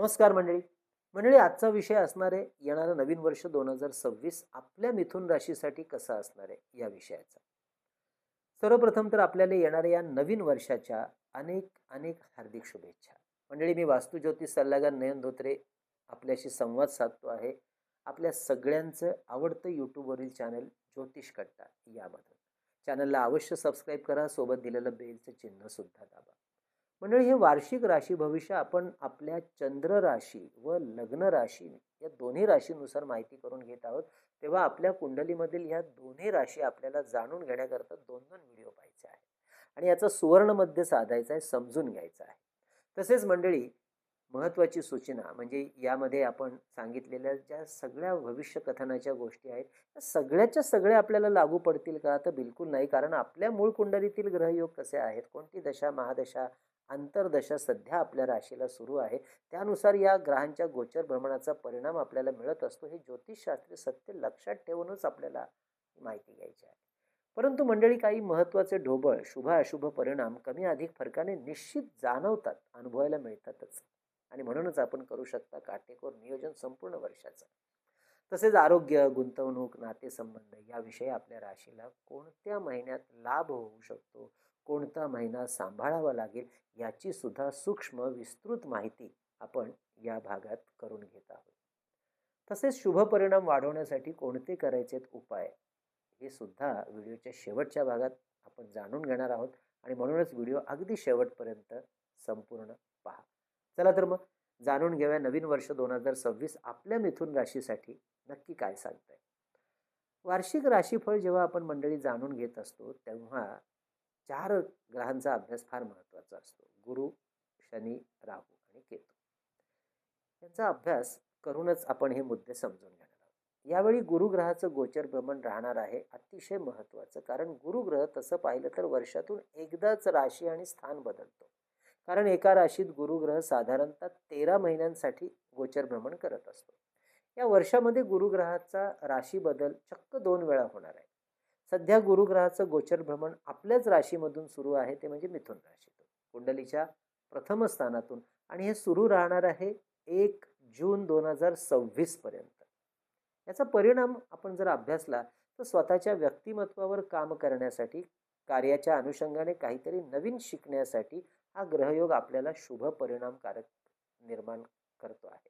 नमस्कार मंडळी. मंडळी आजचा विषय असणार आहे येणारं नवीन वर्ष दोन हजार सव्वीस आपल्या मिथुन राशीसाठी कसं असणार आहे या विषयाचा. सर्वप्रथम तर आपल्याला येणाऱ्या या नवीन वर्षाच्या अनेक अनेक हार्दिक शुभेच्छा. मंडळी मी वास्तू ज्योतिष सल्लागार नयन धोत्रे आपल्याशी संवाद साधतो आहे. आपल्या सगळ्यांचं आवडतं यूट्यूबवरील चॅनल ज्योतिष कट्टा यामधून. चॅनलला अवश्य सबस्क्राईब करा सोबत दिलेलं बेलचं चिन्हसुद्धा दाबा. मंडळी हे वार्षिक राशी भविष्य आपण आपल्या चंद्र राशी व लग्न राशी या दोन्ही राशीनुसार माहिती करून घेत आहोत. तेव्हा आपल्या कुंडलीमधील ह्या दोन्ही राशी आपल्याला जाणून घेण्याकरता दोन दोन व्हिडिओ पाहायचे आहे आणि याचा सुवर्णमध्ये साधायचा आहे समजून घ्यायचा आहे. तसेच मंडळी महत्त्वाची सूचना म्हणजे यामध्ये आपण सांगितलेल्या ज्या सगळ्या भविष्य कथनाच्या गोष्टी आहेत त्या सगळ्याच्या सगळ्या आपल्याला लागू पडतील का? तर बिलकुल नाही. कारण आपल्या मूळ कुंडलीतील ग्रहयोग कसे आहेत? कोणती दशा महादशा? अंतर्दशा सध्या आपल्या राशीला सुरू आहे. त्यानुसार या ग्रहांच्या गोचर भ्रमणाचा परिणाम आपल्याला मिळत असतो. हे ज्योतिषशास्त्रीय सत्य लक्षात ठेवूनच आपल्याला माहिती घ्यायची आहे. परंतु मंडळी काही महत्त्वाचे ढोबळ शुभ अशुभ परिणाम कमी अधिक फरकाने निश्चित जाणवतात अनुभवायला मिळतातच. आणि म्हणूनच आपण करू शकता काटेकोर नियोजन संपूर्ण वर्षाचं. तसेच आरोग्य गुंतवणूक नातेसंबंध याविषयी आपल्या राशीला कोणत्या महिन्यात लाभ होऊ शकतो? कोणता महिना सांभाळावा लागेल याची सुद्धा सूक्ष्म विस्तृत माहिती आपण या भागात करून घेत आहोत. तसेच शुभ परिणाम वाढवण्यासाठी कोणते करायचेत उपाय? हे सुद्धा व्हिडिओच्या शेवटच्या भागात आपण जाणून घेणार आहोत आणि म्हणूनच व्हिडिओ अगदी शेवटपर्यंत संपूर्ण पहा. चला तर मग जाणून घेऊया नवीन वर्ष दोन हजार सव्वीस आपल्या मिथून राशीसाठी नक्की काय सांगताय. वार्षिक राशीफळ जेव्हा आपण मंडळी जाणून घेत असतो तेव्हा चार ग्रहांचा अभ्यास फार महत्त्वाचा असतो. गुरु शनी राहू आणि केतू. यांचा अभ्यास करूनच आपण हे मुद्दे समजून घेणार आहोत. यावेळी गुरुग्रहाचं गोचर भ्रमण राहणार आहे अतिशय महत्त्वाचं. कारण गुरुग्रह तसं पाहिलं तर वर्षातून एकदाच राशी आणि स्थान बदलतो. कारण एका राशीत गुरुग्रह साधारणतः तेरा महिन्यांसाठी गोचर भ्रमण करत असतो. या वर्षामध्ये गुरुग्रहाचा राशी बदल चक्क दोन वेळा होणार आहे. सध्या गुरुग्रहाचं गोचर भ्रमण आपल्याच राशीमधून सुरू आहे ते म्हणजे मिथुन राशीतून. कुंडलीच्या प्रथम स्थानातून. आणि हे सुरू राहणार आहे एक जून दोन हजार सव्वीस पर्यंत. याचा परिणाम आपण जर अभ्यासला तर स्वतःच्या व्यक्तिमत्वावर काम करण्यासाठी कार्याच्या अनुषंगाने काहीतरी नवीन शिकण्यासाठी हा ग्रहयोग आपल्याला शुभ परिणामकारक निर्माण करतो आहे.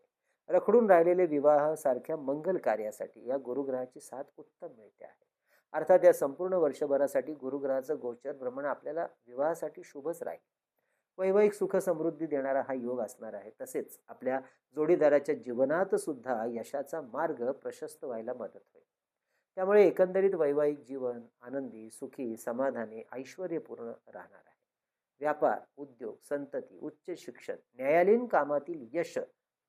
रखडून राहिलेले विवाह सारख्या मंगल कार्यासाठी या गुरुग्रहाची साथ उत्तम मिळते आहे. अर्थात या संपूर्ण वर्षभरासाठी गुरुग्रहाचं गोचर भ्रमण आपल्याला विवाहासाठी शुभच राहील. वैवाहिक सुख समृद्धी देणारा हा योग असणार आहे. तसेच आपल्या जोडीदाराच्या जीवनात सुद्धा यशाचा मार्ग प्रशस्त व्हायला मदत होईल. त्यामुळे एकंदरीत वैवाहिक जीवन आनंदी सुखी समाधानी ऐश्वर्यपूर्ण राहणार आहे. व्यापार उद्योग संतती उच्च शिक्षण न्यायालयीन कामातील यश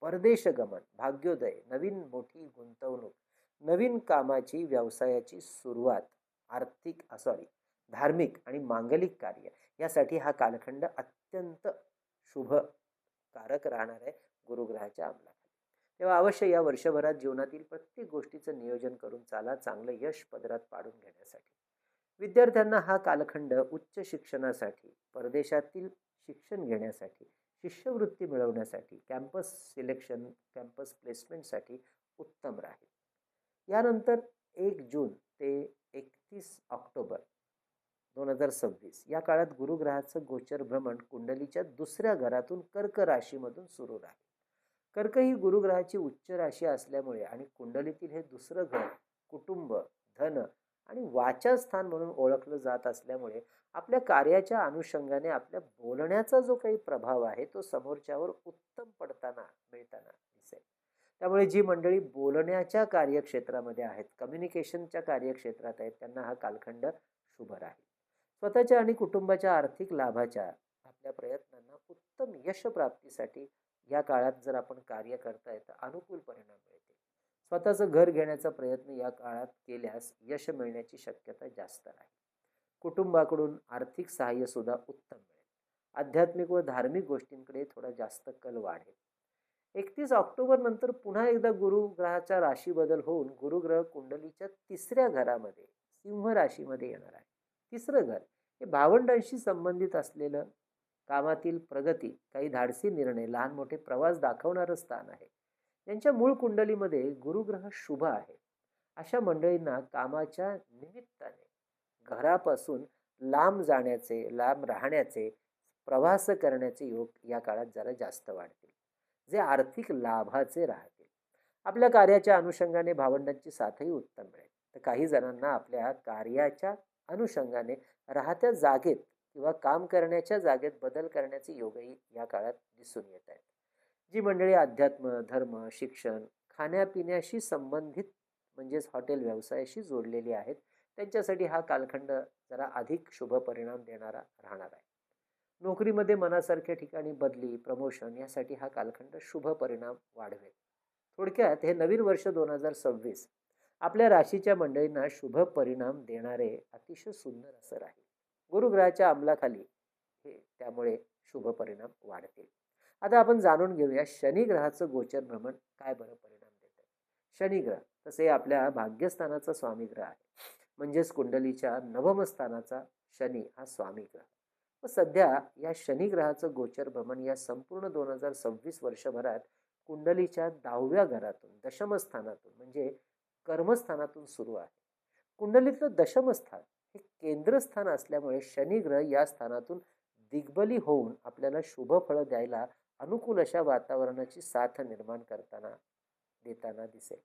परदेश गमन भाग्योदय नवीन मोठी गुंतवणूक नवीन कामाची व्यवसायाची सुरुवात आर्थिक सॉरी धार्मिक आणि मांगलिक कार्य यासाठी हा कालखंड अत्यंत शुभकारक राहणार आहे गुरुग्रहाच्या अंमलाखाली. तेव्हा अवश्य या वर्षभरात जीवनातील प्रत्येक गोष्टीचं नियोजन करून चाला चांगलं यश पदरात पाडून घेण्यासाठी. विद्यार्थ्यांना हा कालखंड उच्च शिक्षणासाठी परदेशातील शिक्षण घेण्यासाठी शिष्यवृत्ती मिळवण्यासाठी कॅम्पस सिलेक्शन कॅम्पस प्लेसमेंटसाठी उत्तम राहील. यानंतर एक जून ते एकतीस ऑक्टोबर दोन हजार सव्वीस. या काळात गुरुग्रहाचं गोचर भ्रमण कुंडलीच्या दुसऱ्या घरातून कर्क राशीमधून सुरू राहील. कर्क ही गुरुग्रहाची उच्च राशी असल्यामुळे आणि कुंडलीतील हे दुसरं घर कुटुंब धन आणि वाचनस्थान म्हणून ओळखलं जात असल्यामुळे आपल्या कार्याच्या अनुषंगाने आपल्या बोलण्याचा जो काही प्रभाव आहे तो समोरच्यावर उत्तम पडताना मिळताना दिसेल. त्यामुळे जी मंडळी बोलण्याच्या कार्यक्षेत्रामध्ये आहेत कम्युनिकेशनच्या कार्यक्षेत्रात आहेत त्यांना हा कालखंड शुभ राहील. स्वतःच्या आणि कुटुंबाच्या आर्थिक लाभाच्या आपल्या प्रयत्नांना उत्तम यश प्राप्तीसाठी या काळात जर आपण कार्य करताय तर अनुकूल परिणाम मिळतील. स्वतःचं घर घेण्याचा प्रयत्न या काळात केल्यास यश मिळण्याची शक्यता जास्त राहील. कुटुंबाकडून आर्थिक सहाय्यसुद्धा उत्तम मिळेल. आध्यात्मिक व धार्मिक गोष्टींकडे थोडा जास्त कल वाढेल. एकतीस ऑक्टोबर नंतर पुन्हा एकदा गुरुग्रहाचा राशीबदल होऊन गुरुग्रह कुंडलीच्या तिसऱ्या घरामध्ये सिंह राशीमध्ये येणार आहे. तिसरं घर हे भावंडांशी संबंधित असलेलं कामातील प्रगती काही धाडसी निर्णय लहान मोठे प्रवास दाखवणारं स्थान आहे. त्यांच्या मूळ कुंडलीमध्ये गुरुग्रह शुभ आहे. अशा मंडळींना कामाच्या निमित्ताने घरापासून लांब जाण्याचे लांब राहण्याचे प्रवास करण्याचे योग या काळात जरा जास्त वाढते. जे आर्थिक लाभाचे राहतील. आपल्या कार्याच्या अनुषंगाने भावंडांची साथही उत्तम मिळेल. तर काही जणांना आपल्या कार्याच्या अनुषंगाने राहत्या जागेत किंवा काम करण्याच्या जागेत बदल करण्याचे योगही या काळात दिसून येत आहेत. जी मंडळी अध्यात्म धर्म शिक्षण खाण्यापिण्याशी संबंधित म्हणजेच हॉटेल व्यवसायाशी जोडलेली आहेत त्यांच्यासाठी हा कालखंड जरा अधिक शुभ परिणाम देणारा राहणार आहे. नोकरीमध्ये मनासारख्या ठिकाणी बदली प्रमोशन यासाठी हा कालखंड शुभ परिणाम वाढवेल. थोडक्यात हे नवीन वर्ष दोन हजार सव्वीस आपल्या राशीच्या मंडळींना शुभ परिणाम देणारे अतिशय सुंदर असं राहील गुरुग्रहाच्या अंमलाखाली हे त्यामुळे शुभ परिणाम वाढतील. आता आपण जाणून घेऊया शनी ग्रहाचं गोचर भ्रमण काय बरं परिणाम देतं. शनी ग्रह तसे आपल्या भाग्यस्थानाचा स्वामी ग्रह आहे. म्हणजेच कुंडलीच्या नवमस्थानाचा शनी हा स्वामी ग्रह. व सध्या या शनिग्रहाचं गोचर भ्रमण या संपूर्ण दोन हजार सव्वीस वर्षभरात कुंडलीच्या दहाव्या घरातून दशमस्थानातून म्हणजे कर्मस्थानातून सुरू आहे. कुंडलीतलं दशमस्थान हे केंद्रस्थान असल्यामुळे शनिग्रह या स्थानातून दिग्बली होऊन आपल्याला शुभ फळं द्यायला अनुकूल अशा वातावरणाची साथ निर्माण करताना देताना दिसेल.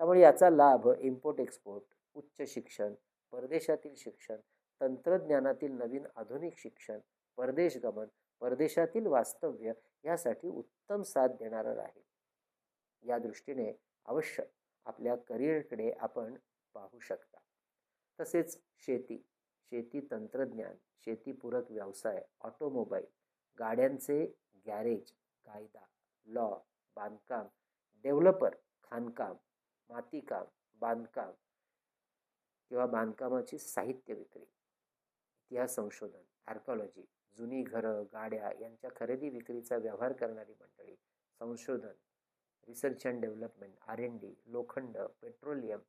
त्यामुळे याचा लाभ इम्पोर्ट एक्सपोर्ट उच्च शिक्षण परदेशातील शिक्षण तंत्रज्ञानातील नवीन आधुनिक शिक्षण परदेश गमन परदेशातील वास्तव्य यासाठी उत्तम साथ देणारं राहील या दृष्टीने अवश्य आपल्या करिअरकडे आपण पाहू शकता. तसेच शेती शेती तंत्रज्ञान शेतीपूरक व्यवसाय ऑटोमोबाईल गाड्यांचे गॅरेज कायदा लॉ बांधकाम डेव्हलपर खाणकाम मातीकाम बांधकाम किंवा बांधकामाची साहित्य विक्री. इतिहास संशोधन आर्कॉलॉजी जुनी घरं गाड्या यांच्या खरेदी विक्रीचा व्यवहार करणारी मंडळी संशोधन research and development R N D लोखंड पेट्रोलियम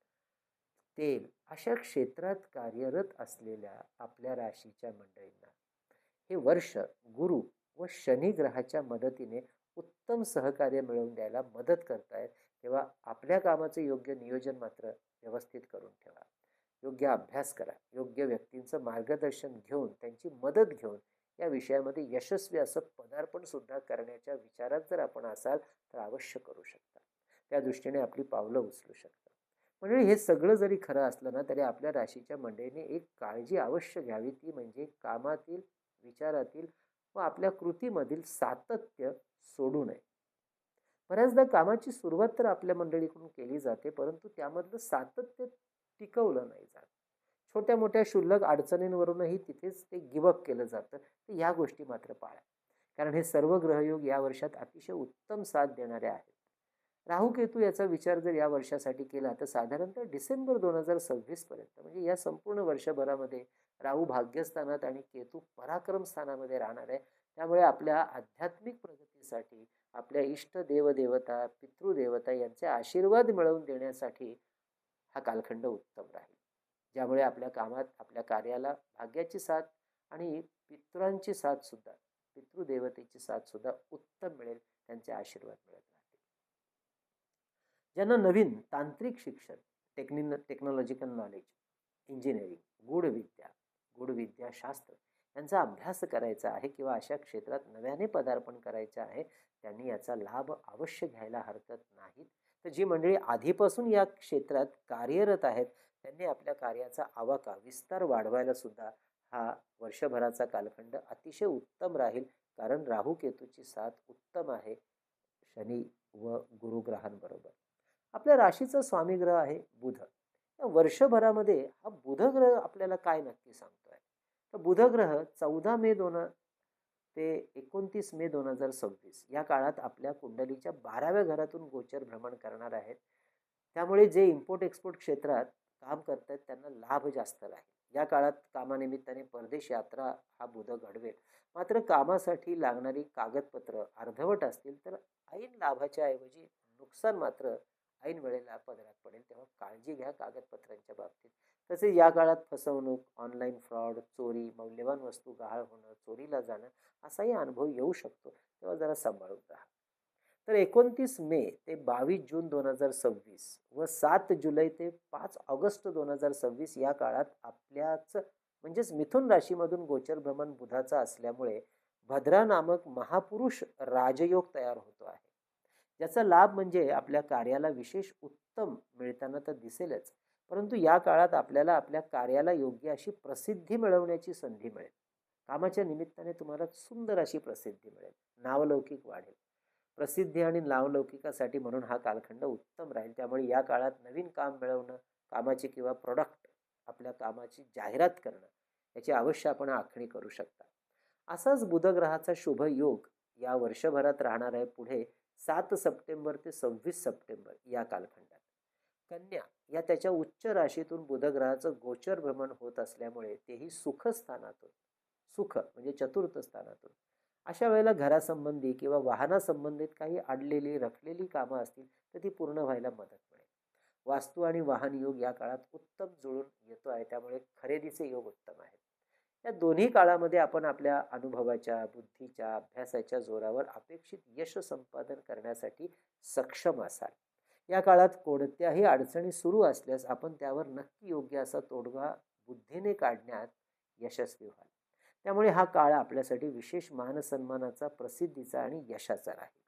तेल अशा क्षेत्रात कार्यरत असलेल्या आपल्या राशीच्या मंडळींना हे वर्ष गुरु व शनी ग्रहाच्या मदतीने उत्तम सहकार्य मिळवून द्यायला मदत करतायत तेव्हा आपल्या कामाचं योग्य नियोजन मात्र व्यवस्थित करून ठेवा. योग्य अभ्यास करा योग्य व्यक्तींचं मार्गदर्शन घेऊन त्यांची मदत घेऊन या विषयामध्ये यशस्वी असं पदार्पण सुद्धा करण्याच्या विचारात जर आपण असाल तर अवश्य करू शकता. त्या दृष्टीने आपली पावलं उचलू शकता. म्हणजे हे सगळं जरी खरं असलं ना तरी आपल्या राशीच्या मंडळीने एक काळजी अवश्य घ्यावी. ती म्हणजे कामातील विचारातील व आपल्या कृतीमधील सातत्य सोडू नये. बऱ्याचदा कामाची सुरुवात तर आपल्या मंडळीकडून केली जाते परंतु त्यामधलं सातत्य टिकवलं नाही जात. छोट्या मोठ्या क्षुल्लक अडचणींवरूनही तिथेच ते गिवअप केलं जातं. तर ह्या गोष्टी मात्र पाळा. कारण हे सर्व ग्रहयोग या वर्षात अतिशय उत्तम साथ देणारे आहेत. राहू केतू याचा विचार जर या वर्षासाठी केला तर साधारणतः डिसेंबर दोन हजार सव्वीसपर्यंत म्हणजे या संपूर्ण वर्षभरामध्ये राहू भाग्यस्थानात आणि केतू पराक्रम स्थानामध्ये राहणार आहे. त्यामुळे आपल्या आध्यात्मिक प्रगतीसाठी आपल्या इष्ट देवदेवता पितृदेवता यांचे आशीर्वाद मिळवून देण्यासाठी हा कालखंड उत्तम राहील. ज्यामुळे आपल्या कामात आपल्या कार्याला भाग्याची साथ आणि पितरांची साथ सुद्धा पितृदेवतेची साथ सुद्धा उत्तम मिळेल त्यांचे आशीर्वाद मिळत राहतील. ज्यांना नवीन तांत्रिक शिक्षण टेक्निन टेक्नॉलॉजिकल नॉलेज इंजिनिअरिंग गूढविद्या गूढविद्याशास्त्र यांचा अभ्यास करायचा आहे किंवा अशा क्षेत्रात नव्याने पदार्पण करायचे आहे त्यांनी याचा लाभ अवश्य घ्यायला हरकत नाहीत. तर जी मंडळी आधीपासून या क्षेत्रात कार्यरत आहेत त्यांनी आपल्या कार्याचा आवाका विस्तार वाढवायला सुद्धा हा वर्षभराचा कालखंड अतिशय उत्तम राहील. कारण राहू केतूची साथ उत्तम आहे शनी व गुरुग्रहांबरोबर. आपल्या राशीचा स्वामी ग्रह आहे बुध. या वर्षभरामध्ये हा बुध ग्रह आपल्याला काय नक्की सांगतोय? तर बुध ग्रह चौदा मे दोन ते एकोणतीस मे दोन हजार सव्वीस. या काळात आपल्या कुंडलीच्या बाराव्या घरातून गोचर भ्रमण करणार आहेत. त्यामुळे जे इम्पोर्ट एक्सपोर्ट क्षेत्रात काम करत आहेत त्यांना लाभ जास्त राहील. या काळात कामानिमित्ताने परदेश यात्रा हा बुध घडवेल. मात्र कामासाठी लागणारी कागदपत्र अर्धवट असतील तर ऐन लाभाच्या ऐवजी नुकसान मात्र ऐन वेळेला पदरात पडेल. तेव्हा काळजी घ्या कागदपत्रांच्या बाबतीत. तसेच या काळात फसवणूक ऑनलाईन फ्रॉड चोरी मौल्यवान वस्तू गहाळ होणं चोरीला जाणं असाही अनुभव येऊ शकतो. तेव्हा जरा सांभाळून राहा. तर एकोणतीस मे ते बावीस जून दोन हजार सव्वीस व सात जुलै ते पाच ऑगस्ट दोन हजार सव्वीस या काळात आपल्याच म्हणजेच मिथुन राशीमधून गोचर भ्रमण बुधाचा असल्यामुळे भद्रा नामक महापुरुष राजयोग तयार होतो आहे. ज्याचा लाभ म्हणजे आपल्या कार्याला विशेष उत्तम मिळताना तर दिसेलच. परंतु या काळात आपल्याला आपल्या कार्याला योग्य अशी प्रसिद्धी मिळवण्याची संधी मिळेल. कामाच्या निमित्ताने तुम्हाला सुंदर अशी प्रसिद्धी मिळेल. नावलौकिक वाढेल. प्रसिद्धी आणि नावलौकिकासाठी म्हणून हा कालखंड उत्तम राहील. त्यामुळे या काळात नवीन काम मिळवणं कामाची किंवा प्रोडक्ट आपल्या कामाची जाहिरात करणं याची अवश्य आपण आखणी करू शकता. असाच बुधग्रहाचा शुभ योग या वर्षभरात राहणार आहे पुढे सात सप्टेंबर ते सव्वीस सप्टेंबर या कालखंडात. कन्या या त्याच्या उच्च राशीतून बुधग्रहाचं गोचर भ्रमण होत असल्यामुळे तेही सुखस्थानातून सुख म्हणजे चतुर्थ स्थानातून. अशा वेळेला घरासंबंधी किंवा वाहनासंबंधित काही अडलेली रखलेली कामं असतील तर ती पूर्ण व्हायला मदत मिळेल. वास्तू आणि वाहन योग या काळात उत्तम जुळून येतो आहे त्यामुळे खरेदीचे योग उत्तम आहेत. या दोन्ही काळामध्ये आपण आपल्या अनुभवाच्या बुद्धीच्या अभ्यासाच्या जोरावर अपेक्षित यश संपादन करण्यासाठी सक्षम असाल. या काळात कोणत्याही अडचणी सुरू असल्यास आपण त्यावर नक्की योग्य असा तोडगा बुद्धीने काढण्यात यशस्वी व्हाल. त्यामुळे हा काळ आपल्यासाठी विशेष मानसन्मानाचा प्रसिद्धीचा आणि यशाचा राहील.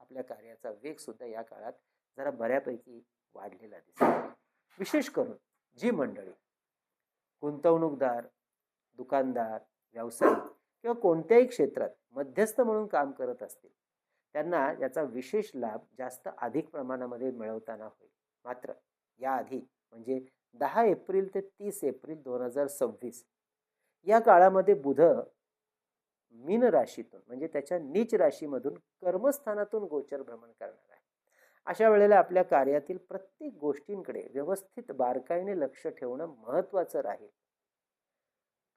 आपल्या कार्याचा वेग सुद्धा या काळात जरा बऱ्यापैकी वाढलेला दिसेल विशेष करून जी मंडळी गुंतवणूकदार दुकानदार व्यावसायिक किंवा कोणत्याही क्षेत्रात मध्यस्थ म्हणून काम करत असतील त्यांना याचा विशेष लाभ जास्त अधिक प्रमाणामध्ये मिळवताना होईल. मात्र याआधी म्हणजे दहा एप्रिल ते तीस एप्रिल दोन हजार सव्वीस या काळामध्ये बुध मीन राशीतून म्हणजे त्याच्या नीच राशीमधून कर्मस्थानातून गोचर भ्रमण करणार आहे. अशा वेळेला आपल्या कार्यातील प्रत्येक गोष्टींकडे व्यवस्थित बारकाईने लक्ष ठेवणं महत्त्वाचं राहील.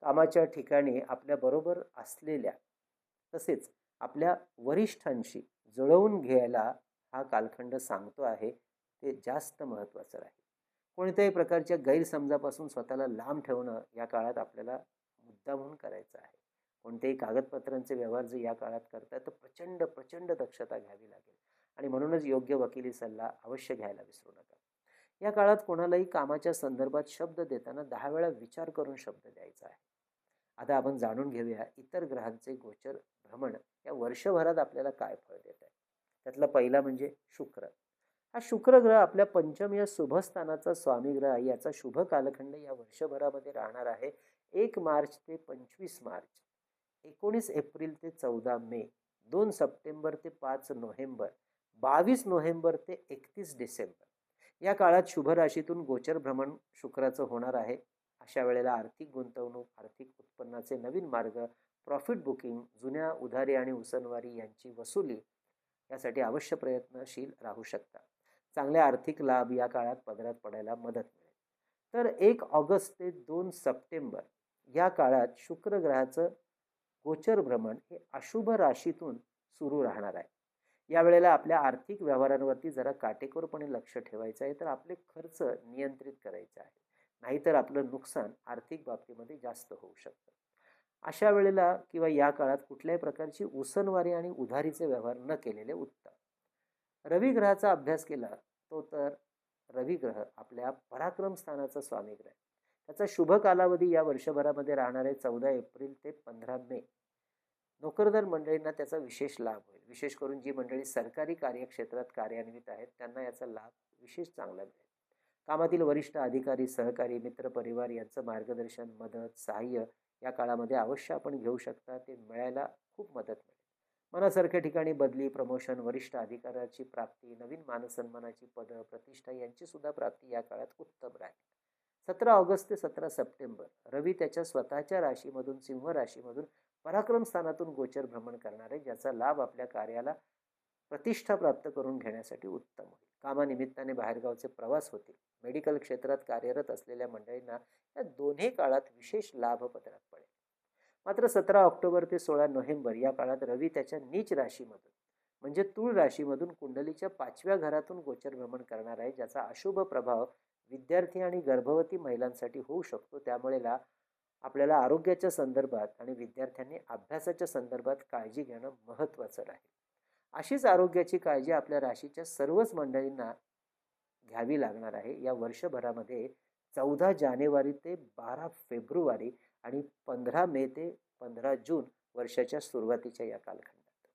कामाच्या ठिकाणी आपल्याबरोबर असलेल्या तसेच आपल्या वरिष्ठांशी जुळवून घ्यायला हा कालखंड सांगतो आहे. ते जास्त महत्त्वाचं राहील. कोणत्याही प्रकारच्या गैरसमजापासून स्वतःला लांब ठेवणं या काळात आपल्याला मुद्दा म्हणून करायचा आहे. कोणत्याही कागदपत्रांचे व्यवहार जर या काळात करतात तर प्रचंड प्रचंड दक्षता घ्यावी लागेल. आणि म्हणूनच योग्य वकिली सल्ला अवश्य घ्यायला विसरू नका. या काळात कोणालाही कामाच्या संदर्भात शब्द देताना दहा वेळा विचार करून शब्द द्यायचा आहे. आता आपण जाणून घेऊया इतर ग्रहांचे गोचर भ्रमण या वर्षभरात आपल्याला काय फळ देत आहे? त्यातला पहिला म्हणजे शुक्र. हा शुक्र ग्रह आपल्या पंचम या शुभस्थानाचा स्वामी ग्रह आहे. याचा शुभ कालखंड या वर्षभरामध्ये राहणार आहे. एक मार्च ते पंचवीस मार्च. एकोणीस एप्रिल ते चौदा मे. दोन सप्टेंबर ते पाच नोव्हेंबर. बावीस नोव्हेंबर ते एकतीस डिसेंबर. या काळात शुभ राशीतून गोचर भ्रमण शुक्राचं होणार आहे. अशा वेळेला आर्थिक गुंतवणूक आर्थिक उत्पन्नाचे नवीन मार्ग प्रॉफिट बुकिंग जुन्या उधारी आणि उसनवारी यांची वसुली यासाठी अवश्य प्रयत्नशील राहू शकता. चांगले आर्थिक लाभ या काळात पदरात पडायला मदत मिळेल. तर एक ऑगस्ट ते दोन सप्टेंबर या काळात शुक्र ग्रहाचं गोचर भ्रमण हे अशुभ राशीतून सुरू राहणार आहे. या वेळेला आपल्या आर्थिक व्यवहारांवरती जरा काटेकोरपणे लक्ष ठेवायचं आहे तर आपले खर्च नियंत्रित करायचे आहे. नाहीतर आपलं नुकसान आर्थिक बाबतीमध्ये जास्त होऊ शकतं. अशा वेळेला किंवा या काळात कुठल्याही प्रकारची उसनवारी आणि उधारीचे व्यवहार न केलेले उत्तम. रवी ग्रहाचा अभ्यास केला तो तर रवी ग्रह आपल्या पराक्रम स्थानाचा स्वामी ग्रह. त्याचा शुभ कालावधी या वर्षभरामध्ये राहणारे चौदा एप्रिल ते पंधरा मे. नोकरदार मंडळींना त्याचा विशेष लाभ होईल. विशेष करून जी मंडळी सरकारी कार्यक्षेत्रात कार्यान्वित आहेत त्यांना याचा लाभ विशेष चांगला मिळेल. कामातील वरिष्ठ अधिकारी सहकारी मित्र परिवार यांचं मार्गदर्शन मदत सहाय्य या काळामध्ये अवश्य आपण घेऊ शकता. ते मिळायला खूप मदत मिळेल. मनासारख्या ठिकाणी बदली प्रमोशन वरिष्ठ अधिकाराची प्राप्ती नवीन मानसन्मानाची पदं प्रतिष्ठा यांची सुद्धा प्राप्ती या काळात उत्तम राहील. सतरा ऑगस्ट ते सतरा सप्टेंबर रवी त्याच्या स्वतःच्या राशीमधून सिंह राशीमधून पराक्रम स्थानातून गोचर भ्रमण करणार आहे ज्याचा लाभ आपल्या कार्याला प्रतिष्ठा प्राप्त करून घेण्यासाठी उत्तम होईल. कामानिमित्ताने बाहेरगावचे प्रवास होतील. मेडिकल क्षेत्रात कार्यरत असलेल्या मंडळींना या दोन्ही काळात विशेष लाभ पडेल. मात्र सतरा ऑक्टोबर ते सोळा नोव्हेंबर या काळात रवी त्याच्या नीच राशीमधून म्हणजे तूळ राशीमधून कुंडलीच्या पाचव्या घरातून गोचर भ्रमण करणार आहे ज्याचा अशुभ प्रभाव विद्यार्थी आणि गर्भवती महिलांसाठी होऊ शकतो. त्यामुळे ला आपल्याला आरोग्याच्या संदर्भात आणि विद्यार्थ्यांनी अभ्यासाच्या संदर्भात काळजी घेणं महत्त्वाचं राहील. अशीच आरोग्याची काळजी आपल्या राशीच्या सर्वच मंडळींना घ्यावी लागणार आहे. या वर्षभरामध्ये चौदा जानेवारी ते बारा फेब्रुवारी आणि पंधरा मे ते पंधरा जून वर्षाच्या सुरुवातीच्या या कालखंडात.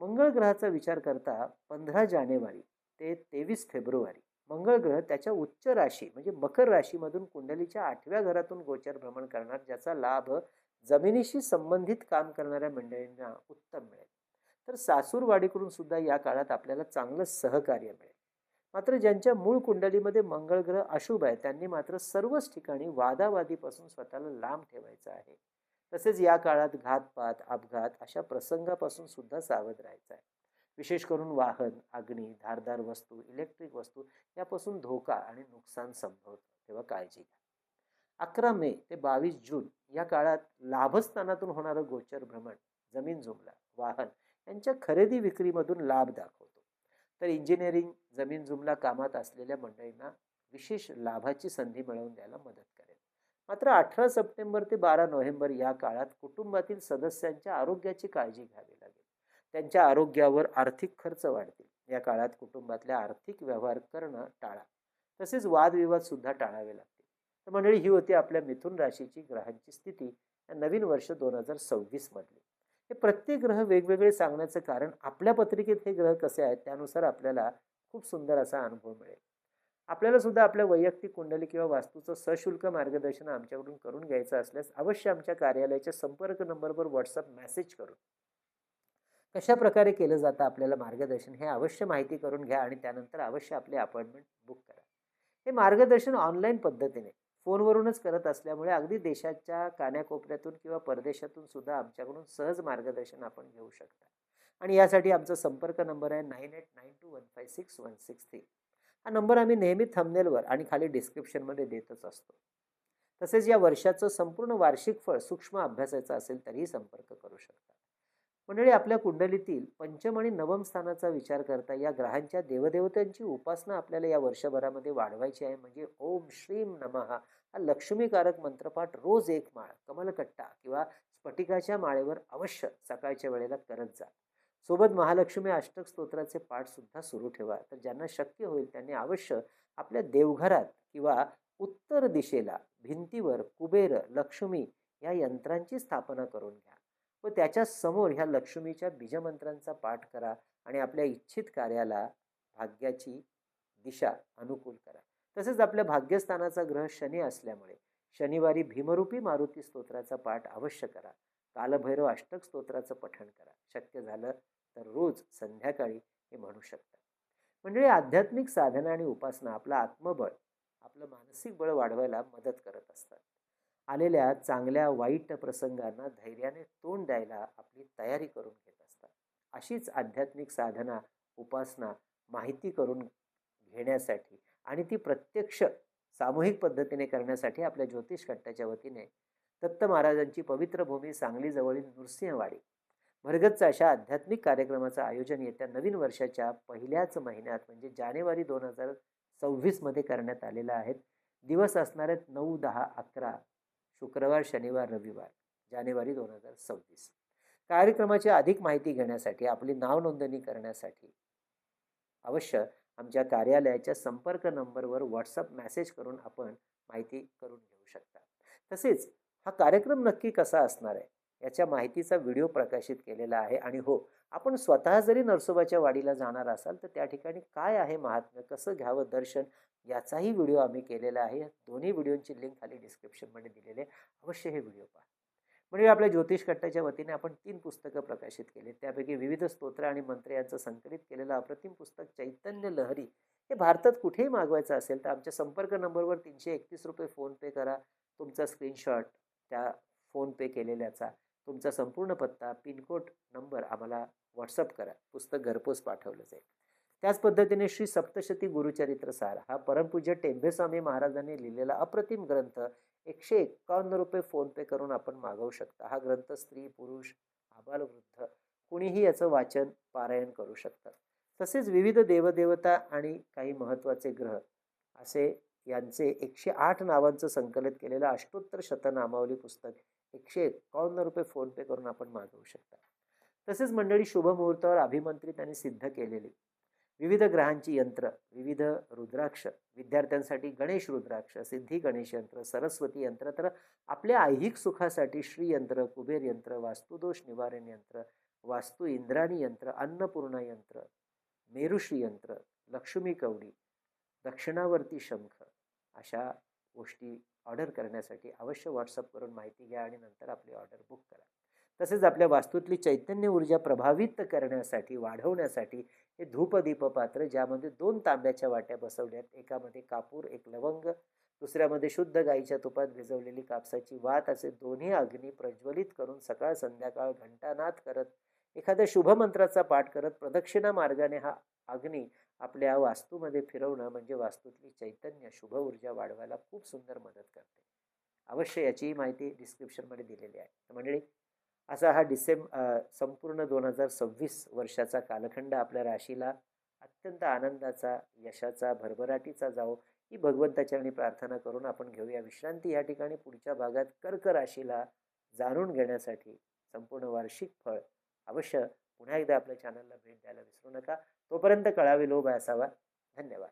मंगळ ग्रहाचा विचार करता पंधरा जानेवारी ते तेवीस फेब्रुवारी. मंगळ ग्रह त्याच्या उच्च राशी म्हणजे मकर राशीमधून कुंडलीच्या आठव्या घरातून गोचर भ्रमण करणार ज्याचा लाभ जमिनीशी संबंधित काम करणाऱ्या मंडळींना उत्तम मिळेल. तर सासूरवाडीकडून सुद्धा या काळात आपल्याला चांगलं सहकार्य मिळेल. मात्र ज्यांच्या मूळ कुंडलीमध्ये मंगळ ग्रह अशुभ आहे त्यांनी मात्र सर्वच ठिकाणी वादावादीपासून स्वतःला लांब ठेवायचं आहे. तसेच या काळात घातपात अपघात अशा प्रसंगापासून सुद्धा सावध राहायचं आहे. विशेष करून वाहन अग्नी धारदार वस्तू इलेक्ट्रिक वस्तू यापासून धोका आणि नुकसान संभवतं तेव्हा काळजी घ्या. अकरा मे ते बावीस जून या काळात लाभस्थानातून होणारं गोचर भ्रमण जमीन जुमला वाहन यांच्या खरेदी विक्रीमधून लाभ दाखवतो. तर इंजिनिअरिंग जमीन जुमला कामात असलेल्या मंडळींना विशेष लाभाची संधी मिळवून द्यायला मदत करेल. मात्र अठरा सप्टेंबर ते बारा नोव्हेंबर या काळात कुटुंबातील सदस्यांच्या आरोग्याची काळजी घ्यावी लागेल. त्यांच्या आरोग्यावर आर्थिक खर्च वाढतील. या काळात कुटुंबातल्या आर्थिक व्यवहार करणं टाळा. तसेच वादविवाद सुद्धा टाळावे लागतील. तर मंडळी ही होती आपल्या मिथुन राशीची ग्रहांची स्थिती. या नवीन वर्ष दोन हजार सव्वीस मधली. हे प्रत्येक ग्रह वेगवेगळे सांगण्याचं कारण आपल्या पत्रिकेत हे ग्रह कसे आहेत त्यानुसार आपल्याला खूप सुंदर असा अनुभव मिळेल. आपल्याला सुद्धा आपल्या वैयक्तिक कुंडली किंवा वास्तूचं सशुल्क मार्गदर्शन आमच्याकडून करून घ्यायचं असल्यास अवश्य आमच्या कार्यालयाच्या संपर्क नंबरवर व्हॉट्सअप मेसेज करून. कशा प्रकारे केलं जातं आपल्याला मार्गदर्शन हे अवश्य माहिती करून घ्या आणि त्यानंतर अवश्य आपली अपॉइंटमेंट बुक करा. हे मार्गदर्शन ऑनलाईन पद्धतीने फोनवरूनच करत असल्यामुळे अगदी देशाच्या कान्याकोपऱ्यातून किंवा परदेशातून सुद्धा आमच्याकडून सहज मार्गदर्शन आपण घेऊ शकता. आणि यासाठी आमचा संपर्क नंबर आहे nine eight nine two one five six one six three. हा नंबर आम्ही नेहमी थंबनेलवर आणि खाली डिस्क्रिप्शनमध्ये देतच असतो. तसेच या वर्षाचं संपूर्ण वार्षिक फळ सूक्ष्म अभ्यासाचं असेल तरीही संपर्क करू शकता. मंडळी आपल्या कुंडलीतील पंचम आणि नवम स्थानाचा विचार करता या ग्रहांच्या देवदेवतांची उपासना आपल्याला या वर्षभरामध्ये वाढवायची आहे. म्हणजे ओम श्रीम नमः. हा लक्ष्मीकारक मंत्रपाठ रोज एक माळ कमलकट्टा किंवा स्फटिकाच्या माळेवर अवश्य सकाळच्या वेळेला करत जा. सोबत महालक्ष्मी अष्टक स्तोत्राचे पाठसुद्धा सुरू ठेवा. तर ज्यांना शक्य होईल त्यांनी अवश्य आपल्या देवघरात किंवा उत्तर दिशेला भिंतीवर कुबेर लक्ष्मी या यंत्रांची स्थापना करून घ्या. व त्याच्यासमोर ह्या लक्ष्मीच्या बीजमंत्रांचा पाठ करा आणि आपल्या इच्छित कार्याला भाग्याची दिशा अनुकूल करा. तसेच आपल्या भाग्यस्थानाचा ग्रह शनी असल्यामुळे शनिवारी भीमरूपी मारुती स्तोत्राचा पाठ अवश्य करा. कालभैरव अष्टक स्तोत्राचं पठण करा. शक्य झालं तर रोज संध्याकाळी हे म्हणू शकता. म्हणजे आध्यात्मिक साधना आणि उपासना आपलं आत्मबळ आपलं मानसिक बळ वाढवायला मदत करत असतात. आलेल्या चांगल्या वाईट प्रसंगांना धैर्याने तोंड द्यायला आपली तयारी करून घेत असतात. अशीच आध्यात्मिक साधना उपासना माहिती करून घेण्यासाठी आणि ती प्रत्यक्ष सामूहिक पद्धतीने करण्यासाठी आपल्या ज्योतिष कट्ट्याच्या वतीने दत्त महाराजांची पवित्र भूमी सांगलीजवळील नृसिंहवाडी. भरगतच अशा आध्यात्मिक कार्यक्रमाचं आयोजन येत्या नवीन वर्षाच्या पहिल्याच महिन्यात म्हणजे जानेवारी दोन हजार सव्वीसमध्ये करण्यात आलेलं आहे. दिवस असणार आहेत नऊ दहा अकरा शुक्रवार शनिवार रविवार जानेवारी दोन हजार सव्वीस. कार्यक्रमाची अधिक माहिती घेण्यासाठी आपली नाव नोंदणी करण्यासाठी अवश्य आमच्या कार्यालयाच्या संपर्क नंबरवर व्हॉट्सअप मेसेज करून आपण माहिती करून घेऊ शकता. तसेच हा कार्यक्रम नक्की कसा असणार आहे? याच्या माहितीचा व्हिडिओ प्रकाशित केलेला आहे आणि हो आपण स्वतः जरी नरसोबाच्या वाडीला जाणार असाल तर त्या ठिकाणी काय आहे महात्म्य? कसं घ्यावं दर्शन? याचाही व्हिडिओ आम्ही केलेला आहे. दोन्ही व्हिडिओची लिंक खाली डिस्क्रिप्शनमध्ये दिलेले अवश्य हे व्हिडिओ पहा. म्हणजे आपल्या ज्योतिष कट्ट्याच्या वतीने आपण तीन पुस्तकं प्रकाशित केली. त्यापैकी विविध स्तोत्र आणि मंत्र यांचं संकलित केलेलं अप्रतिम पुस्तक चैतन्य लहरी. हे भारतात कुठेही मागवायचं असेल तर आमच्या संपर्क नंबरवर तीनशे एकतीस रुपये फोनपे करा. तुमचा स्क्रीनशॉट त्या फोनपे केलेल्याचा. तुमचा संपूर्ण पत्ता पिनकोड नंबर आम्हाला व्हॉट्सअप करा. पुस्तक घरपोच पाठवलं जाईल. त्याच पद्धतीने श्री सप्तशती गुरुचरित्र सार हा परमपूज्य टेंभेस्वामी महाराजांनी लिहिलेला अप्रतिम ग्रंथ एकशे एक्कावन्न रुपये फोनपे करून आपण मागवू शकता. हा ग्रंथ स्त्री पुरुष आबालवृद्ध कुणीही याचं वाचन पारायण करू शकतात तसेच विविध देवदेवता आणि काही महत्त्वाचे ग्रह असे यांचे एकशे आठ नावांचं संकलित केलेलं अष्टोत्तर शतनामावली पुस्तक एकशे एक्कावन्न रुपये फोनपे करून आपण मागवू शकता. तसेच मंडळी शुभमुहूर्तावर अभिमंत्रित आणि सिद्ध केलेली. विविध ग्रहांची यंत्र विविध रुद्राक्ष विद्यार्थ्यांसाठी गणेश रुद्राक्ष सिद्धी गणेश यंत्र सरस्वती यंत्र तर आपल्या ऐहिक सुखासाठी श्रीयंत्र कुबेर यंत्र वास्तुदोष निवारण यंत्र वास्तू इंद्राणी यंत्र अन्नपूर्णा यंत्र मेरुश्री यंत्र लक्ष्मी कवडी दक्षिणावर्ती शंख अशा गोष्टी ऑर्डर करण्यासाठी अवश्य व्हॉट्सअप करून माहिती घ्या आणि नंतर आपली ऑर्डर बुक करा. तसेच आपल्या वास्तूतली चैतन्य ऊर्जा प्रभावित करण्यासाठी वाढवण्यासाठी हे धूपदीप पात्र ज्यामध्ये दोन तांब्याच्या वाट्या बसवल्यात. एकामध्ये कापूर एक लवंग दुसऱ्यामध्ये शुद्ध गाईच्या तुपात भिजवलेली कापसाची वात असे दोन्ही अग्नी प्रज्वलित करून सकाळ संध्याकाळ घंटानाद करत एखाद्या शुभमंत्राचा पाठ करत प्रदक्षिणा मार्गाने हा अग्नी आपल्या वास्तूमध्ये फिरवणं म्हणजे वास्तूतली चैतन्य शुभ ऊर्जा वाढवायला खूप सुंदर मदत करते. अवश्य याचीही माहिती डिस्क्रिप्शनमध्ये दिलेली आहे. मंडळी असा हा डिसेंब संपूर्ण दोन हजार सव्वीस वर्षाचा कालखंड आपल्या राशीला अत्यंत आनंदाचा यशाचा भरभराटीचा जावो ही भगवंताच्या आणि प्रार्थना करून आपण घेऊया विश्रांती. या ठिकाणी पुढच्या भागात कर्क राशीला जाणून घेण्यासाठी संपूर्ण वार्षिक फळ अवश्य पुन्हा एकदा आपल्या चॅनलला भेट द्यायला विसरू नका. तोपर्यंत कळावे लोभ असावा. धन्यवाद.